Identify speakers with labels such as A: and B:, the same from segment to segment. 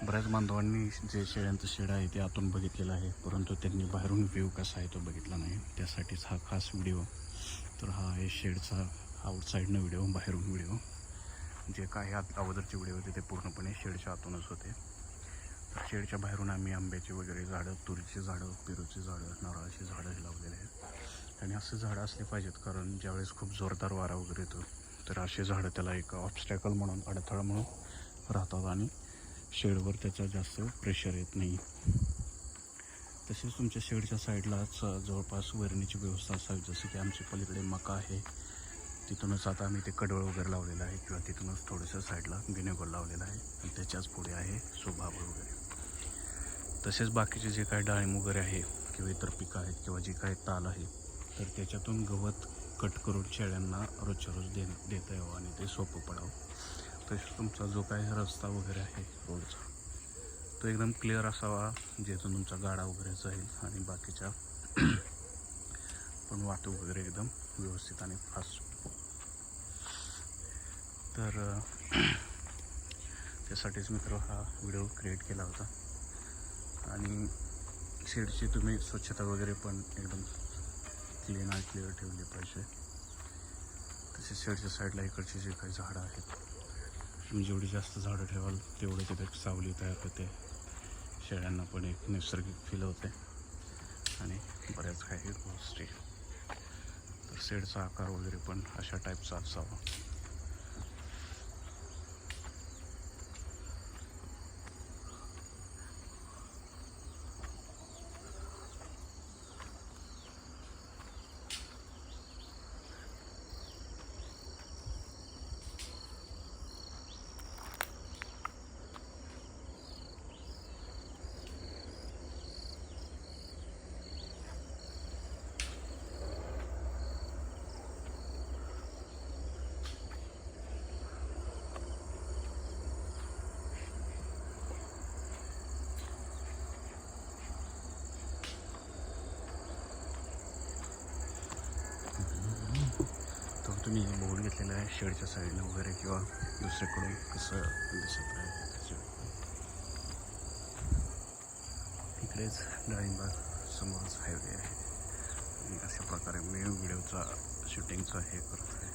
A: बऱ्याच बांधवांनी जे शेळ्यांचं शेड आहे ते आतून बघितलेलं आहे परंतु त्यांनी बाहेरून व्ह्यू कसा आहे तो बघितला नाही. त्यासाठीच हा खास व्हिडिओ तर हा आहे शेडचा आउटसाईडनं व्हिडिओ बाहेरून व्हिडिओ जे काही आत अगोदरचे व्हिडिओ होते ते पूर्णपणे शेडच्या आतूनच होते. तर शेडच्या बाहेरून आम्ही आंब्याची वगैरे झाडं तुरीची झाडं पेरूची झाडं नारळाची झाडं हे लावलेले आहेत. आणि असं झाडं असले पाहिजेत कारण ज्यावेळेस खूप जोरदार वारा वगैरे येतो तर असे झाडं त्याला एक ऑब्स्टॅकल म्हणून अडथळा म्हणून राहतात आणि शेडवर त्याचा जास्त प्रेशर येत नाही. तसेच तुमच्या शेडच्या साईडलाच जवळपास वरणीची व्यवस्था असावी जसं की आमच्या पलीकडे मका आहे. तिथूनच आता आम्ही ते कडवळ वगैरे लावलेलं आहे किंवा तिथूनच थोडंसं साईडला गिनेगोल लावलेलं आहे. आणि त्याच्याच पुढे आहे सोभाबळ वगैरे. तसेच बाकीचे जे काही डाळिंब वगैरे आहे किंवा इतर पिकं आहेत किंवा जे काही ताल आहे तर त्याच्यातून गवत कट करून शेळ्यांना रोजच्या रोज दे देता यावं आणि ते सोपं पडावं. तसेच तुमचा जो काही रस्ता वगैरे आहे रोडचा तो एकदम क्लिअर असावा जेथून तुमचा गाडा वगैरे जाईल आणि बाकीच्या पण वाहतूक वगैरे एकदम व्यवस्थित आणि फास्ट तर त्यासाठीच मित्र हा व्हिडिओ क्रिएट केला होता. आणि शेडची तुम्ही स्वच्छता वगैरे पण एकदम क्लीन आणि क्लिअर ठेवली पाहिजे. तसेच शेडच्या साईडला इकडची जे काही झाडं आहेत तुम्ही जेवढी जास्त झाडं ठेवाल तेवढं तिथे सावली तयार होते. शेळ्यांना पण एक नैसर्गिक फील होते. आणि बऱ्याच काही गोष्टी. तर शेडचा आकार वगैरे पण अशा टाईपचा असावा. तुम्ही हे बोर्ड घेतलेलं आहे शेडच्या साईडनं वगैरे किंवा दुसरीकडून कसं दिसत आहे इकडेच डाळिंबा समोरच हायवे आहे. आणि अशा प्रकारे मी व्हिडिओचा शूटिंगचा हे करत आहे.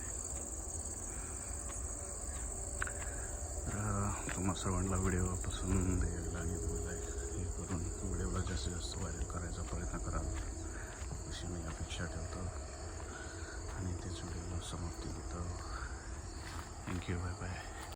A: तर तुम्हा सर्वांना व्हिडिओ पसंत येईल आणि